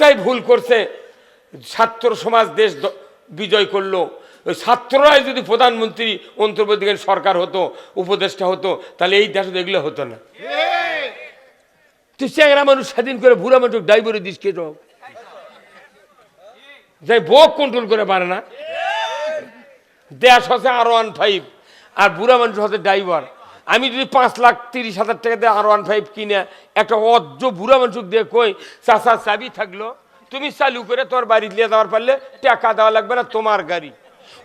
একটাই ভুল করছে, ছাত্র সমাজ দেশ বিজয় করল। ওই ছাত্ররাই যদি প্রধানমন্ত্রী অন্তর্বর্তীকালীন সরকার হতো, উপদেষ্টা হতো, তাহলে এই দেশে এগুলো হতো না। তুই মানুষ স্বাধীন করে বুড়া মানুষ ড্রাইভারে দিস কে সব যাই বোক কন্ট্রোল করে পারে না। দেশ হচ্ছে আর ওয়ান ফাইভ, আর বুড়া মানুষ হচ্ছে ড্রাইভার আমি যদি পাঁচ লাখ তিরিশ হাজার টাকা দিয়ে আর ওয়ান ফাইভ কিনে একটা অজ্জ বুড়া মানুষ দিয়ে কই চাষা চাবি থাকল। তুমি চালু করে তোর বাড়ি নিয়ে যাওয়ার পারলে টাকা দেওয়া লাগবে না, তোমার গাড়ি।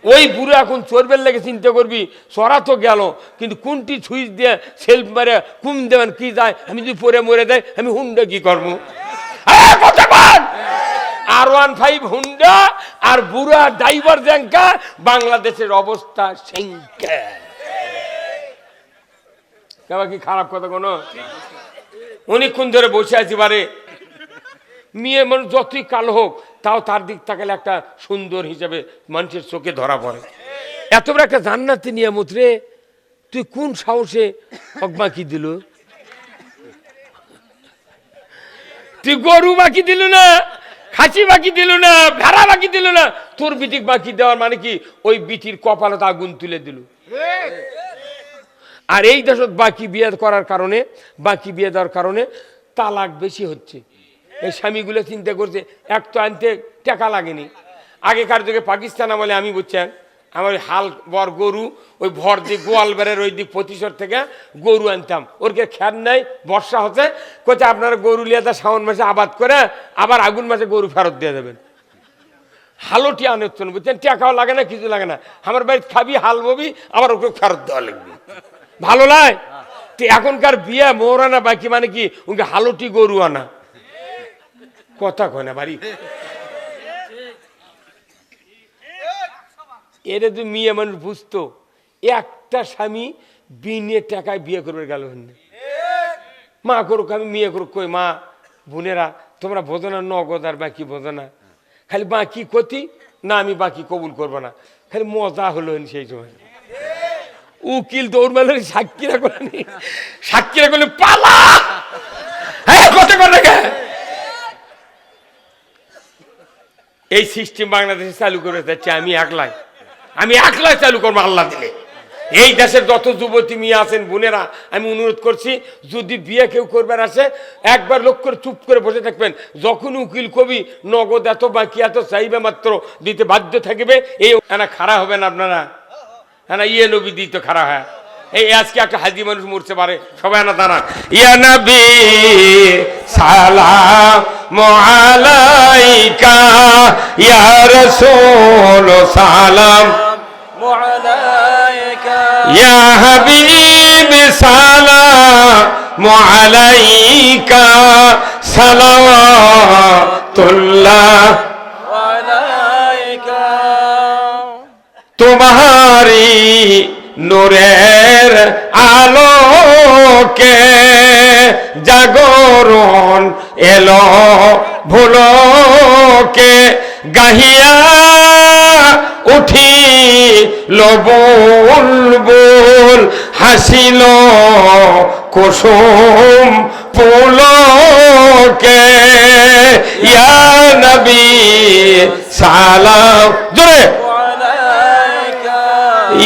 ওই বুড়ো এখন চোরবের লেগে চিন্তা করবি, চড়া তো গেল, কিন্তু কোনটি সুইচ দিয়ে সেলফ মারে কুম দেবেন, কি যায়? আমি যদি পরে মরে দেয় আমি হুন্ডা কি করব! আর ওয়ান ফাইভ হুন্ডা আর বুড়া ড্রাইভার জ্যাঙ্কা বাংলাদেশের অবস্থা সেঙ্কা কেবা কি খারাপ কথা কোনো? অনেকক্ষণ ধরে বসে আছি বারে। মেয়ে মানুষ যতই কালো হোক, তাও তার দিক তাকালে একটা সুন্দর হিসাবে মানুষের চোখে ধরা পড়ে। এত বড় একটা জান্নাতি নিয়ামত রে, তুই কোন সাহসে অকবাকি দিল? তুই গরু বাকি দিল না, খাসি বাকি দিল না, ভেড়া বাকি দিল না, তোর বিটিক বাকি দেওয়ার মানে কি? ওই বিটির কপালত আগুন তুলে দিল। আর এই দেশত বাকি বিয়ে করার কারণে, বাকি বিয়ে দেওয়ার কারণে তালাক বেশি হচ্ছে। এই স্বামীগুলো চিন্তা করছে, এক তো আনতে টাকা লাগেনি। আগেকার যুগে পাকিস্তান আমলে আমি বুঝছেন, আমার ওই হাল বর গরু, ওই ভর দিক গোয়ালবাড়ের ওই দিক প্রতিশোধ থেকে গরু আনতাম। ওরকে খ্যার নাই? বর্ষা হচ্ছে কোথায় আপনারা গরু লিয়ে তা শ্রাবণ মাসে আবাদ করে আবার আগুন মাসে গরু ফেরত দিয়ে দেবেন। হালোটি আনে হচ্ছে না বুঝছেন? টাকাও লাগে না, কিছু লাগে না। আমার বাড়িতে খাবি, হাল ববি, আবার ওকে ফেরত দেওয়া লাগবে। ভালো তো এখনকার বিয়ে মৌরানা বাকি মানে কি? ওকে হালোটি গরু আনা। কথা কয় না বাড়ি। এটা যদি মেয়ে মানুষ বুঝতো। একটা স্বামী বিনে টাকায় বিয়ে করবে গেল মা করুক, আমি মেয়ে করুক, কই মা, বোনেরা, তোমরা বোঝো না, নগদ আর বাকি বোঝো না। খালি বাকি ক্ষতি, না আমি বাকি কবুল করব না। খালি মজা হলো সেই সময়। উকিল দৌড় মেলে সাক্ষীরা করে নি সাক্ষীরা করলে পালা! হ্যাঁ কত করে এই সিস্টেম বাংলাদেশে চালু করে যাচ্ছে আমি একলাই। আমি একলাই চালু করব আল্লাহ দিলে। এই দেশের যত যুবতী মেয়ে আছেন, বোনেরা, আমি অনুরোধ করছি, যদি বিয়ে কেউ করবার আসে, একবার লোক করে চুপ করে বসে থাকবেন। যখন উকিল কবি, নগদ এত বাকি এত চাইবে মাত্র, দিতে বাধ্য থাকবে, এই না খারাপ হবেন আপনারা। হ্যাঁ না ইয়ে নবী দিই তো খারাপ হ্যাঁ এই আজকে একটা হাজি মানুষ মরছে পারে সবাই না দানা ইয়া নবী সালা আলাইকা ইয়া সোল সালাম ইয়া হাবিব সালাম আলাইকা সালাওয়াতুল্লাহ আলাইকা তোমার তোমারি নূরের আলোকে জাগরণ এলো ভুলকে, গাহিয়া উঠি লবুল হাসিল কুসুম পুলকে ইয়া নবী, সালাম। জুড়ে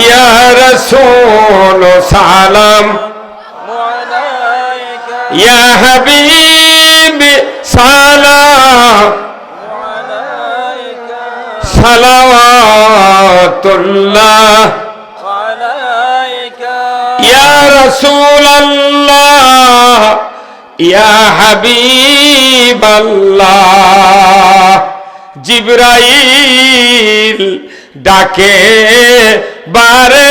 ইয়া রসুল সালাম। ইয়া হাবিব সালাম। সালাওয়াতুল্লাহ। ইয়া রসুল আল্লাহ ইয়া হাবিব আল্লাহ জিব্রাইল ডাকে বারে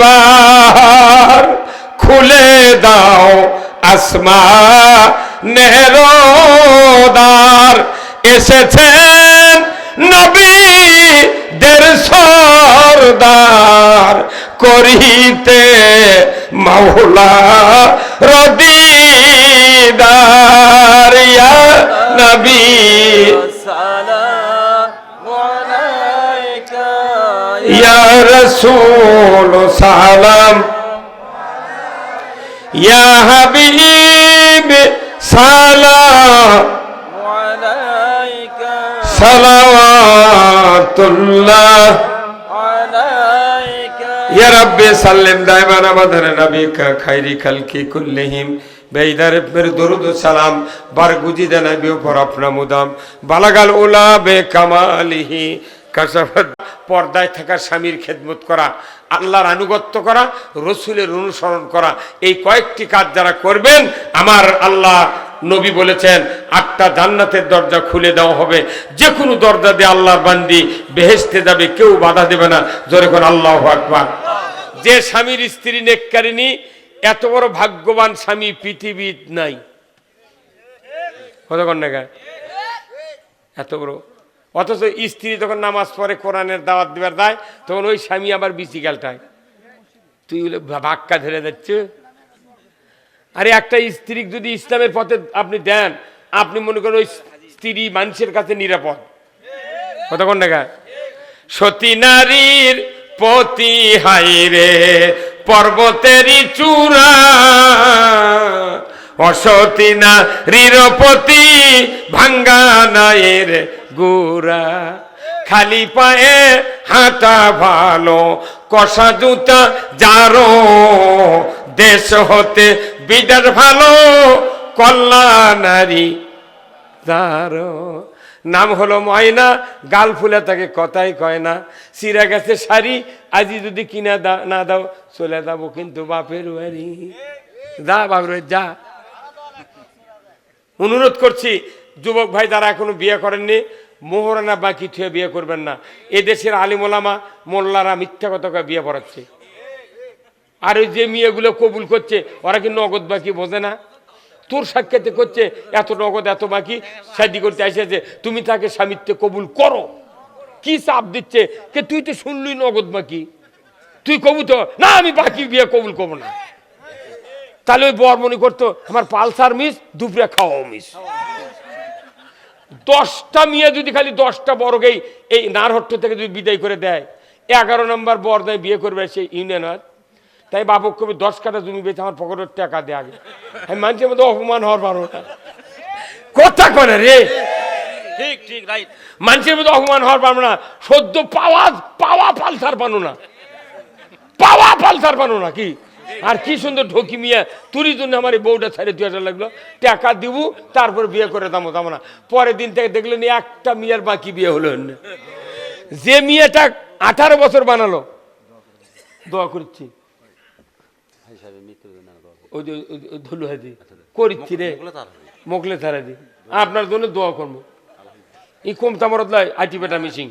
বার, খুলে দাও আসমা নেহরোদার এসেছেন নবী দের সরদার, করিতে মাওলা রদিদার নবী রসুল সালাম। ইয়া হাবিব, সালাম। সালাওয়াতুল্লাহ। ইয়া রাব্বি, সাল্লিম দাইমান আমাদের নবীকা আপনা মুদাম। বালাগাল উলা বে কামালিহি। কাশাফাত পর্দায় থাকা স্বামীর খেদমত করা, আল্লাহর আনুগত্য করা, রসুলের অনুসরণ করা, এই কয়েকটি কাজ যারা করবেন, আমার আল্লাহ নবী বলেছেন, আটটা জান্নাতের দরজা খুলে দেওয়া হবে। যে কোনো দরজা দিয়ে আল্লাহর বান্দি বেহেস্তে যাবে, কেউ বাধা দেবে না। জোরে কোন আল্লাহ আকবার। যে স্বামীর স্ত্রী নেককারিনী এত বড় ভাগ্যবান স্বামী পৃথিবীর নাই। কতক্ষণ না এত বড় অথচ স্ত্রী যখন নামাজ পড়ে, কোরআনের দাওয়াত দেবার দেয় তখন ওই স্বামী আবার বিচিকালটায় তুই ভাক্কা ধরে যাচ্ছ আরে একটা স্ত্রী যদি ইসলামের পথে আপনি দেন, আপনি মনে করেন ওই স্ত্রী মানুষের কাছে নিরাপদ। কতক্ষণ দেখা সতী নারীর পতি হাইরে পর্বতেরই চূড়া। অসতী না পতি ভাঙ্গা নায়ের গোরা খালি পায়ে হাঁটা ভালো, কষা জুতা যারো দেশ হতে বিদার ভালো কল্যাণারী তার। নাম হলো ময়না, গাল ফুলে তাকে কথাই কয় না। সিরা গেছে শাড়ি, আজি যদি কিনা না দাও, চলে যাব কিন্তু বাপের বাড়ি। যা বাপরে, যা। অনুরোধ করছি, যুবক ভাই যারা এখনও বিয়ে করেননি, মোহরানা বাকি থুয়ে বিয়ে করবেন না। এ দেশের আলিমোলামা মোল্লারা মিথ্যা কথা বিয়ে পড়াচ্ছে। আর ওই যে মেয়েগুলো কবুল করছে, ওরা কি নগদ বাকি বোঝে না? তোর সাক্ষাতে করছে, এত নগদ, এত বাকি শাদি করতে এসেছে তুমি তাকে স্বামিত্বে কবুল করো। কি চাপ দিচ্ছে? কে তুই তো শুনলি নগদ বাকি। তুই কবু তো না, আমি বাকি বিয়ে কবুল করব না। তাহলে ওই বর মনে করতো আমার পালসার মিস দুপুরে খাওয়াও মিস। দশটা মেয়ে যদি খালি দশটা বড়কেই এই নারহট্ট থেকে যদি বিদায় করে দেয় এগারো নম্বর বর দেয় বিয়ে করবে সেই ইউনিয়ন হয় তাই বাবক কবি দশ কাটা জমি বেঁচে আমার পকেটের টাকা দেয় আগে। আমি মানুষের মধ্যে অপমান হওয়ার পারো না। কথা করে রে। ঠিক ঠিক রাইট মানুষের মধ্যে অপমান হওয়ার পারব না। সদ্য পাওয়া পাওয়া পালসার পানো না। পাওয়া পালসার পানো না কি? আর কি সুন্দর ঢোকি মিয়া তুরি জন্য আমার এই বউটা ছেড়ে দুই হাজার লাগল। টাকা দিব, তারপর বিয়ে করে দামো দামো না। পরের দিন থেকে দেখলেন একটা মিয়ার বাকি বিয়ে হলো যে মেয়েটা আঠারো বছর বানালো, দোয়া করছি। ওই যে, ওই যে- ওই ধুলু হাজি করিচ্ছি রে। মোকলে থারা দি। আপনার জন্য দোয়া করব। ই কম তামরত লাই, আইটি বেটা এই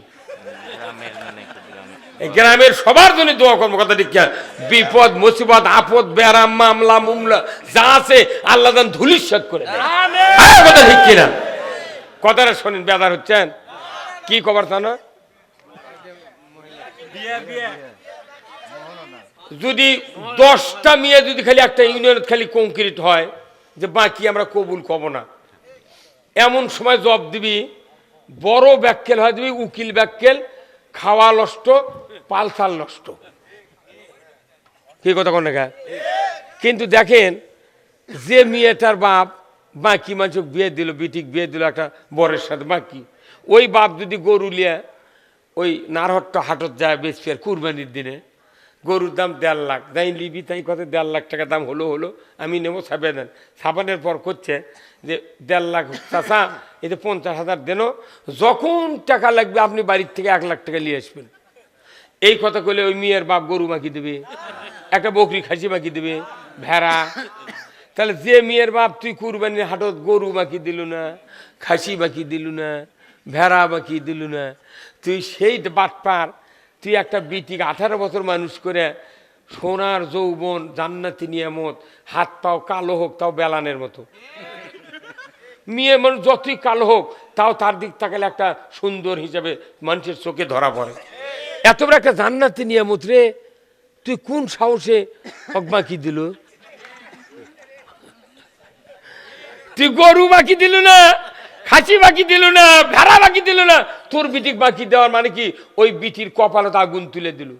গ্রামের সবার জন্য দোয়া করব কথা ঠিক? বিপদ মুসিবত আপদ বেড়াম মামলা মুমলা যা আছে আল্লাহ দান ধুলিশ্বাদ করে দেয়। হ্যাঁ, কথা ঠিক কিনা? কথাটা শোনেন বেদার হচ্ছেন? কি খবর তা না যদি দশটা মেয়ে যদি খালি একটা ইউনিয়ন খালি কংক্রিট হয় যে বাকি আমরা কবুল কব না। এমন সময় জব দিবি বড় ব্যাক্কেল হয় দিবি উকিল ব্যাক্কেল খাওয়া নষ্ট পালসাল নষ্ট। কি কথা কোন কিন্তু দেখেন, যে মেয়েটার বাপ বাকি মানুষ বিয়ে দিল, বিটিক বিয়ে দিল, একটা বরের সাথে বাকি, ওই বাপ যদি গরু লিয়ে ওই নারহট্ট হাটত যায় আর কুরবানির দিনে, গরুর দাম দেড় লাখ যাই লিবি তাই কত দেড় লাখ টাকা দাম হলো হলো, আমি নেব সাবে দেন সাবানের পর করছে যে দেড় লাখ চাষা এতে পঞ্চাশ হাজার দেন, যখন টাকা লাগবে আপনি বাড়ির থেকে এক লাখ টাকা নিয়ে আসবেন। এই কথা কইলে ওই মেয়ের বাপ গরু মাখি দেবে, একটা বকরি খাসি মাখি দেবে, ভেড়া। তাহলে যে মেয়ের বাপ তুই কুরবানির হাটত গরু বাকি দিল না, খাসি বাকি দিল না, ভেড়া বাকি দিল না, তুই সেই বাটপার তুই একটা বিটিক আঠারো বছর মানুষ করে সোনার যৌবন, জান্নাতি নিয়ামত, হাত পাও কালো হোক, তাও বেলানের মতো। মেয়ে মানুষ যতই কালো হোক, তাও তার দিক তাকালে একটা সুন্দর হিসাবে মানুষের চোখে ধরা পড়ে। এত বড় একটা জান্নাতি নিয়ামত রে, তুই কোন সাহসে হক বাকি দিল? তুই গরু বাকি দিল না, খাসি বাকি দিল না, ভেড়া বাকি দিল না, তোর বিটিক বাকি দেওয়ার মানে কি? ওই বিটির কপালত আগুন তুলে দিল।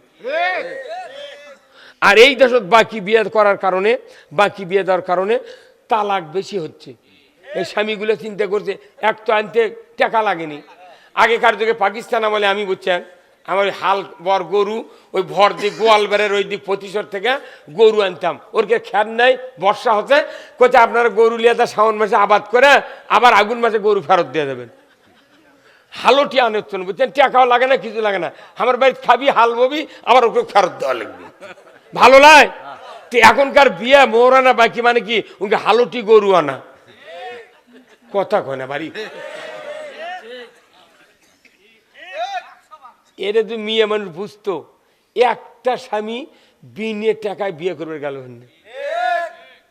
আর এই দেশত বাকি বিয়ে করার কারণে, বাকি বিয়ে দেওয়ার কারণে তালাক বেশি হচ্ছে। এই স্বামীগুলো চিন্তা করছে, এক তো আনতে টাকা লাগেনি। আগেকার যুগে পাকিস্তান আমলে আমি বুঝছেন আমার ওই হাল, বর গরু, ওই ভর দিক গোয়ালবাড়ের ওই দিক প্রতিশোধ থেকে গরু আনতাম। ওরকে খ্যার নেই, বর্ষা হচ্ছে কোথায় আপনারা গরু লিয়ে তা শ্রাবণ মাসে আবাদ করে আবার আগুন মাসে গরু ফেরত দিয়ে দেবেন। হালোটি আনে হচ্ছে না, বুঝছেন? টাকাও লাগে না, কিছু লাগে না। আমার বাড়ি খাবি, হাল ববি, আবার ওকে ফেরত দেওয়া লাগবে। ভালো নয় তো এখনকার বিয়ে মোহরানা বাকি মানে কি? ওকে হালোটি গরু আনা। কথা কয় না, বাড়ি। এর তো মেয়ে মানুষ বুঝতো, একটা স্বামী বিনে টাকায় বিয়ে করবে গেল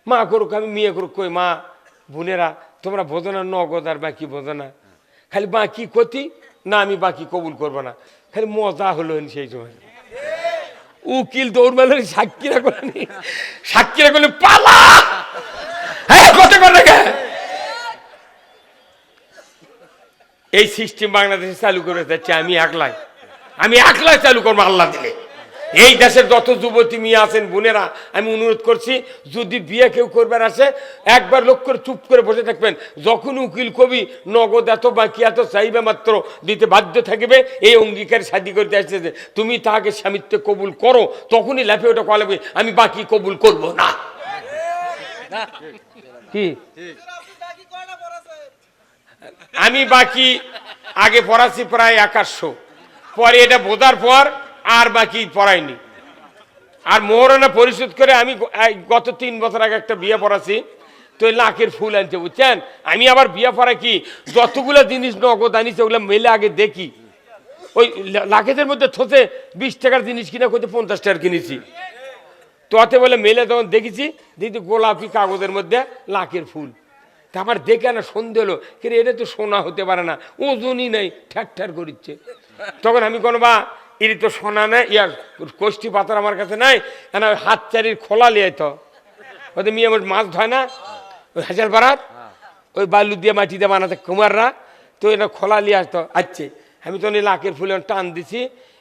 মা করুক, আমি মেয়ে করুক, কই মা, বোনেরা, তোমরা বোঝো না নগদ আর বাকি বোঝো না। খালি বাকি ক্ষতি, না আমি বাকি কবুল করব না। খালি মজা হলো সেই সময়। উকিল দৌড় মেলে সাক্ষীরা করে সাক্ষীরা করলে পালা! হ্যাঁ এই সিস্টেম বাংলাদেশে চালু করে যাচ্ছে আমি একলাই। আমি একলাই চালু করব, আল্লাহ দিলে। এই দেশের যত যুবতী মেয়ে আছেন, বোনেরা, আমি অনুরোধ করছি, যদি বিয়ে কেউ করবার আসে, একবার লোক করে চুপ করে বসে থাকবেন। যখন উকিল কবি নগদ এত বাকি, এত চাইবে মাত্র দিতে বাধ্য থাকবে, এই অঙ্গীকার শাদি করতে আসছে যে তুমি তাকে স্বামিত্ব কবুল করো, তখনই লাফে ওটা কলাবে আমি বাকি কবুল করব না। কি? আমি বাকি, আগে পড়াচ্ছি প্রায় একাশশো পরে এটা বোঝার পর আর বাকি পড়াইনি। আর মোহরানা পরিশোধ করে আমি গত তিন বছর আগে একটা বিয়ে পড়াছি, তো লাখের ফুল আনছে বুঝছেন? আমি আবার বিয়ে পড়া কি? যতগুলো জিনিস নগদ আনিছে, ওগুলো মেলে আগে দেখি। ওই লা- লাখের মধ্যে থতে বিশ টাকার জিনিস কিনা করতে পঞ্চাশ টাকার কিনেছি। তো অতে বলে মেলে তখন দেখেছি, দেখি গোলাপি কাগজের মধ্যে লাখের ফুল। তা আমার দেখে না সন্ধে হলো কিন্তু এটা তো সোনা হতে পারে না, ওজনই নাই ঠ্যাক ঠ্যার করিচ্ছে। তখন আমি কোনো বা এর তো সোনা নেই ইয়ার কোষ্ঠী পাথর আমার কাছে নাই কেন হাত চারির খোলা লিয়ে তো ওতে মেয়ে আমার মাছ ধয় না, ওই হাজার বারাত, ওই বালু দিয়ে মাটি দিয়ে বানাতে কুমাররা, তো এটা খোলা লিয়ে আসতো, আচ্ছে, আমি তো এই লাখের ফুলে টান দিছি,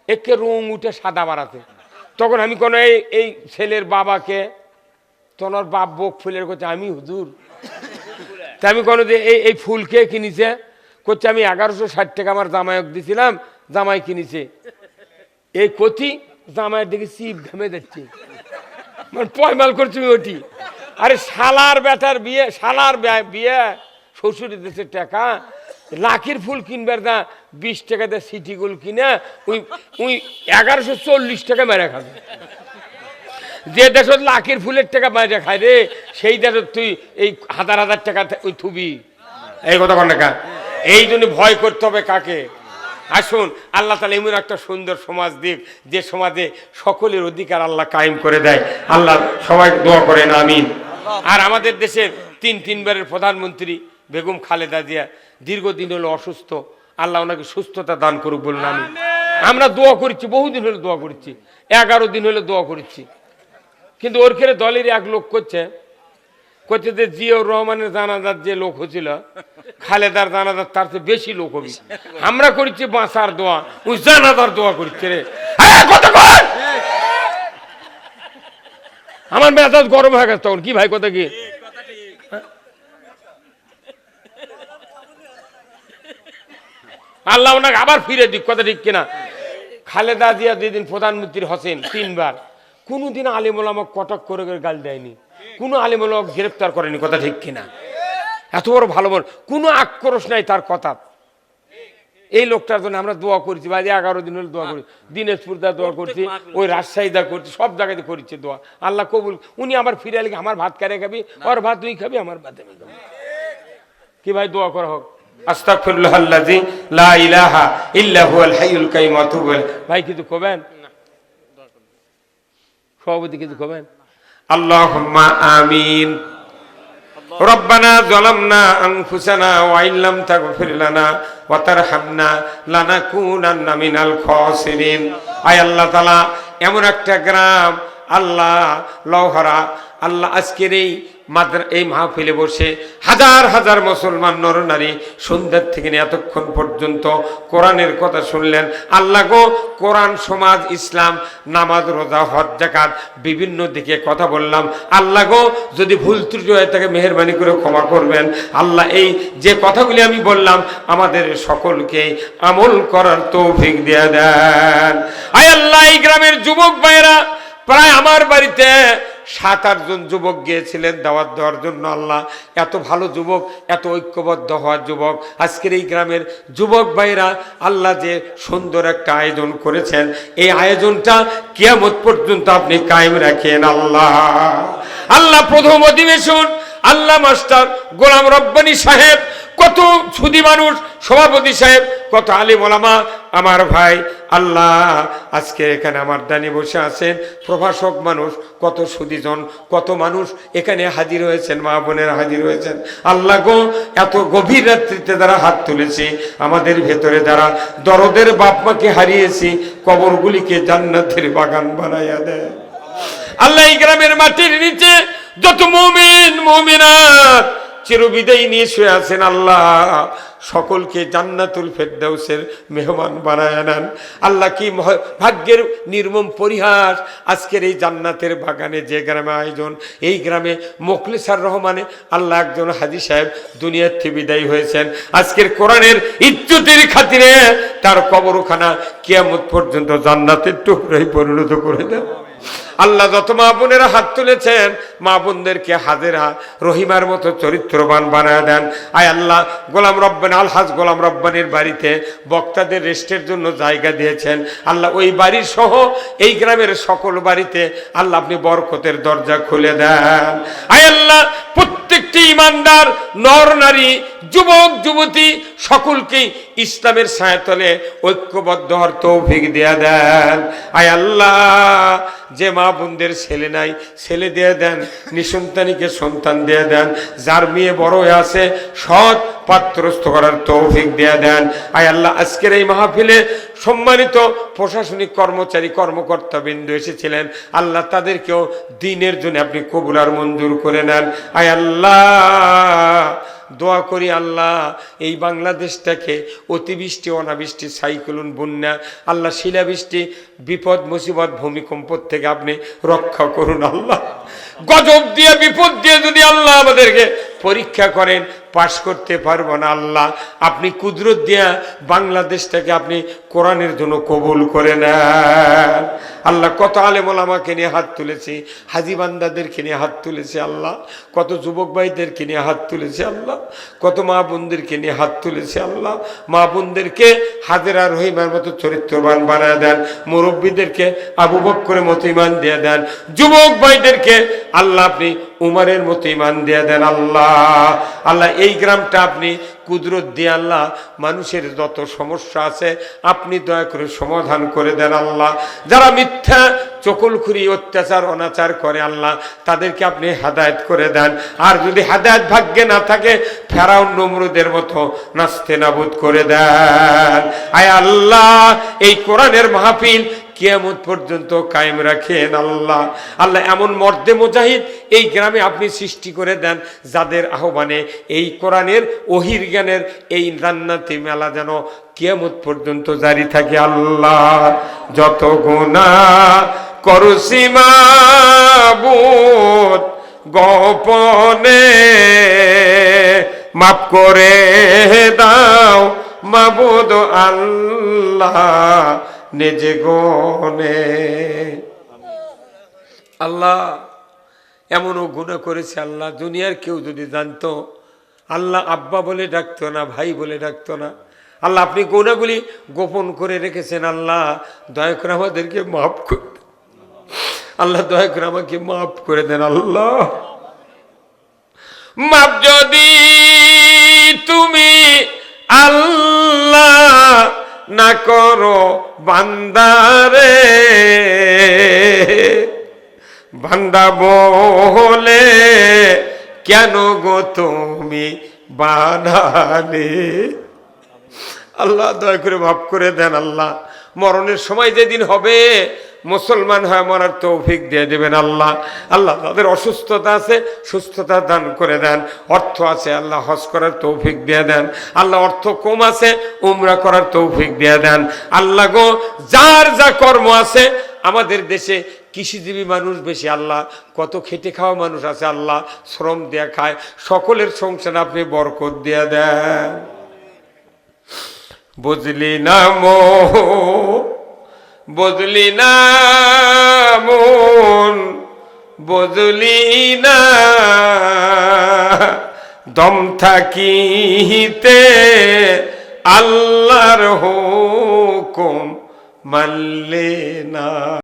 একে রং উঠে সাদা বাড়াতে তখন আমি কোনো এই এই ছেলের বাবাকে তোর বাপ বোক ফুলের করছে আমি হুজুর। তা আমি কোনো যে এই এই ফুলকে কিনেছে করছে আমি এগারোশো ষাট টাকা আমার জামাইক দিছিলাম জামাই কিনেছে। এই কথি জামাইয়ের দিকে চিপ ঘামে যাচ্ছে। মানে পয়মাল করছি ওটি আরে শালার বেটার বিয়ে, শালার বিয়ে শ্বশুর দেশের টাকা। লাখের ফুল কিনবার না, বিশ টাকা দিয়ে সিটি গোল কিনে ওই ওই এগারোশো চল্লিশ টাকা মেরে খাবে। যে দেশত লাখের ফুলের টাকা বাইরে খায় রে, সেই দেশত তুই এই হাজার হাজার টাকা ওই থুবি। এই কথা কন? এই জন্য ভয় করতে হবে কাকে? আসুন আল্লাহ তালা এমন একটা সুন্দর সমাজ দিক যে সমাজে সকলের অধিকার আল্লাহ কায়েম করে দেয়। আল্লাহ সবাই দোয়া করেন আমিন। আর আমাদের দেশের তিন তিনবারের প্রধানমন্ত্রী বেগম খালেদা জিয়া দীর্ঘদিন হলো অসুস্থ। আল্লাহ ওনাকে সুস্থতা দান করুক বলুন আমি আমরা দোয়া করছি বহুদিন হলো দোয়া করছি এগারো দিন হলো দোয়া করছি। কিন্তু ওর খেলে দলের এক লোক করছে করছে যে জিয়াউর রহমানের জানাজার যে লোক হয়েছিল, খালেদার জানাজার তার চেয়ে বেশি লোক হবে। আমরা করেছি বাঁচার দোয়া, ওই জানাজার দোয়া করছে রে। আমার মেজাজ গরম হয়ে গেছে তখন, কি ভাই, কথা কি? আল্লাহ ওনাকে আবার ফিরে দিক, কথা ঠিক কিনা? খালেদা জিয়া যেদিন প্রধানমন্ত্রী হোসেন, তিনবার। কোনোদিন আলিমুলামক কটক করে করে গাল দেয়নি। কোনো আলিমুলামক গ্রেপ্তার করেনি কথা ঠিক কিনা? এত বড় ভালো মন কোনো আক্রোশ নাই তার কথা। এই লোকটার জন্য আমরা দোয়া করছি বা এগারো দিন হলে দোয়া করি। দিনাজপুর দা দোয়া করছি ওই রাজশাহী দা করছি সব জায়গাতে করেছি দোয়া। আল্লাহ কবুল উনি আবার ফিরে এলে আমার ভাত কারে খাবি? ওর ভাত তুই খাবি আমার ভাত আমি খাব। কি ভাই দোয়া করা হোক। আস্তাগফিরুল্লাহ আল্লাযী লা ইলাহা ইল্লা হুয়াল হাইয়ুল কাইয়ুম ওয়া আতুবু ইলাইহি। ভাই কিছু কবেন সভাপতি কিছু কবেন আল্লাহুম্মা আমিন ربنا ظلمنا أنفسنا وإن لم تغفر لنا وترحمنا لنكونن من الخاسرين আয় আল্লাহ তাআলা এমন একটা গ্রাম আল্লাহ লহরা আল্লাহ আজকের এই মাদ্রা, এই মাহফিলে বসে হাজার হাজার মুসলমান নর নারী সন্ধ্যার থেকে এতক্ষণ পর্যন্ত কোরআনের কথা শুনলেন। আল্লাহ গো, কোরআন, সমাজ, ইসলাম, নামাজ, রোজা, হজ জাকাত বিভিন্ন দিকে কথা বললাম। আল্লাহ গো, যদি ভুল ত্রুটি হয়ে থাকে মেহরবানি করে ক্ষমা করবেন। আল্লাহ এই যে কথাগুলি আমি বললাম, আমাদের সকলকে আমল করার তৌফিক দিয়ে দেন। আয় আল্লাহ, এই গ্রামের যুবক ভাইয়েরা প্রায় আমার বাড়িতে সাত আটজন যুবক গিয়েছিলেন দাওয়াত দেওয়ার জন্য, আল্লাহ এত ভালো যুবক, এত ঐক্যবদ্ধ হওয়ার যুবক। আজকের এই গ্রামের যুবক ভাইরা আল্লাহ যে সুন্দর একটা আয়োজন করেছেন, এই আয়োজনটা কিয়ামত পর্যন্ত আপনি কায়েম রাখেন, আল্লাহ। আল্লাহ, প্রথম অধিবেশন, আল্লাহ মাস্টার গোলাম রব্বানী সাহেব কত সুদী মানুষ, সভাপতি সাহেব, কত আলী ওলামা। আমার ভাই, আল্লাহ, আজকে এখানে আমার দানি বসে আছেন। প্রভাষক মানুষ, কত সুদীজন, কত মানুষ এখানে হাজির হয়েছেন, মা বোনেরা হাজির হয়েছেন। আল্লাহ গো, এত গভীর রাত্রিতে যারা হাত তুলেছি, আমাদের ভেতরে যারা দরদের বাপ মাকে হারিয়েছি, কবরগুলিকে জান্নাতের বাগান বানাইয়া দেয়। আল্লাহ গ্রামের মাটির নিচে যত মমিন, মমিনাত চিরবিদায় নিয়ে শুয়ে আছেন আল্লাহ। সকলকে জান্নাতুল ফেরদাউসের মেহমান বানায় নেন আল্লাহ কি ভাগ্যের নির্মম পরিহাস আজকের এই জান্নাতের বাগানে যে গ্রামে আয়োজন, এই গ্রামে মোখলেসার রহমানে আল্লাহ একজন হাজি সাহেব দুনিয়ার থেকে বিদায়ী হয়েছেন। আজকের কোরআনের ইজ্জতের খাতিরে তার কবরখানা কিয়ামত পর্যন্ত জান্নাতের টুকরাই পরিণত করে দেন। আল্লাহ যত মা বোনেরা হাত তুলেছেন, মা বোনদেরকে হাজেরা রহিমার মতো চরিত্রবান বানায় দেন। আয় আল্লাহ, গোলাম রব্বান আলহাজ গোলাম রব্বানির বাড়িতে বক্তাদের রেস্টের জন্য জায়গা দিয়েছেন। আল্লাহ ওই বাড়ির সহ এই গ্রামের সকল বাড়িতে আল্লাহ আপনি বরকতের দরজা খুলে দেন। আয় আল্লাহ, প্রত্যেকটি ইমানদার, নর নারী যুবক, যুবতী সকলকেই ইসলামের ছায়াতলে ঐক্যবদ্ধ হওয়ার তৌফিক দেয়া দেন। আয় আল্লাহ, যে মা বোনদের ছেলে নাই, ছেলে দিয়ে দেন, নিঃসন্তানীকে সন্তান দিয়ে দেন, যার মেয়ে বড় হয়ে আছে, সৎ পাত্রস্থ করার তৌফিক দেয়া দেন। আয় আল্লাহ, আজকের এই মাহফিলে সম্মানিত প্রশাসনিক কর্মচারী, কর্মকর্তা বিন্দু এসেছিলেন। আল্লাহ তাদেরকেও দিনের জন্য আপনি কবুল আর মঞ্জুর করে নেন। আয় আল্লাহ দোয়া করি আল্লাহ, এই বাংলাদেশটাকে অতিবৃষ্টি, অনাবৃষ্টি, সাইক্লোন, বন্যা, আল্লাহ শিলাবৃষ্টি, বিপদ, মুসিবত, ভূমিকম্প থেকে আপনি রক্ষা করুন আল্লাহ। গজব দিয়ে, বিপদ দিয়ে যদি আল্লাহ আমাদেরকে পরীক্ষা করেন, পাশ করতে পারব না আল্লাহ। আপনি কুদরত দিয়া বাংলাদেশটাকে আপনি কোরআনের জন্য কবুল করে নেন। আল্লাহ, কত আলেমল আমাকে নিয়ে হাত তুলেছি, হাজি বান্দাদেরকে নিয়ে হাত তুলেছে আল্লাহ, কত যুবক ভাইদেরকে নিয়ে হাত তুলেছে আল্লাহ, কত মা বোনদেরকে নিয়ে হাত তুলেছে আল্লাহ। মা বোনদেরকে হাজেরা রহিমার মতো চরিত্রবান বানায় দেন, মুরব্বীদেরকে আবু বক্করের মতো ইমান দিয়ে দেন, যুবক ভাইদেরকে আল্লাহ আপনি উমারের মতো ইমান দিয়ে দেন আল্লাহ। আল্লাহ, এই গ্রামটা আপনি কুদরত দিয়ে আল্লাহ, মানুষের যত সমস্যা আছে আপনি দয়া করে সমাধান করে দেন আল্লাহ। যারা মিথ্যা, চকলখুরি, অত্যাচার, অনাচার করে আল্লাহ, তাদেরকে আপনি হাদায়ত করে দেন। আর যদি হাদায়ত ভাগ্যে না থাকে, ফেরাউন নমরুদের মতো নাস্তে নাবুদ করে দেন। আয় আল্লাহ, এই কোরআনের মাহফিল কিয়ামত পর্যন্ত কায়েম রাখেন আল্লাহ। আল্লাহ এমন মর্দে মুজাহিদ এই গ্রামে আপনি সৃষ্টি করে দেন, যাদের আহ্বানে এই কোরআনের অহির জ্ঞানের এই রান্নাতি মেলা যেন কিয়ামত পর্যন্ত জারি থাকে আল্লাহ। যত গুণা করসীমা বুধ গোপনে, মাফ করে দাও মাবুদ আল্লাহ। নিজে গনে আল্লাহ এমনও গুণা করেছে, আল্লাহ দুনিয়ার কেউ যদি জানতো, আল্লাহ আব্বা বলে ডাকতো না, ভাই বলে ডাকতো না। আল্লাহ, আপনি গুণাগুলি গোপন করে রেখেছেন, আল্লাহ দয়া করে আমাদেরকে মাফ করে আল্লাহ দয়া করে আমাকে মাফ করে দেন, আল্লাহ। মাফ যদি তুমি আল্লাহ না করো বান্দারে বান্দা বলে, কেন গো তুমি বানালে আল্লাহ, দয়া করে মাফ করে দেন আল্লাহ। মরণের সময় যেদিন হবে, মুসলমান হয় মরার তৌফিক দিয়ে দেবেন আল্লাহ। আল্লাহ তাদের অসুস্থতা আছে, সুস্থতা দান করে দেন। অর্থ আছে, আল্লাহ হজ করার তৌফিক দিয়ে দেন। আল্লাহ অর্থ কম আছে, উমরা করার তৌফিক দিয়ে দেন। আল্লাহ গো, যার যা কর্ম আছে, আমাদের দেশে কৃষিজীবী মানুষ বেশি আল্লাহ। কত খেটে খাওয়া মানুষ আছে আল্লাহ, শ্রম দেয়া খায়। সকলের সংসার আপনি বরকত দিয়ে দেন। বুঝলি না মো বুঝলি না মন বুঝলি না দম থাকিতে আল্লাহর হুকুম মাল্লে না।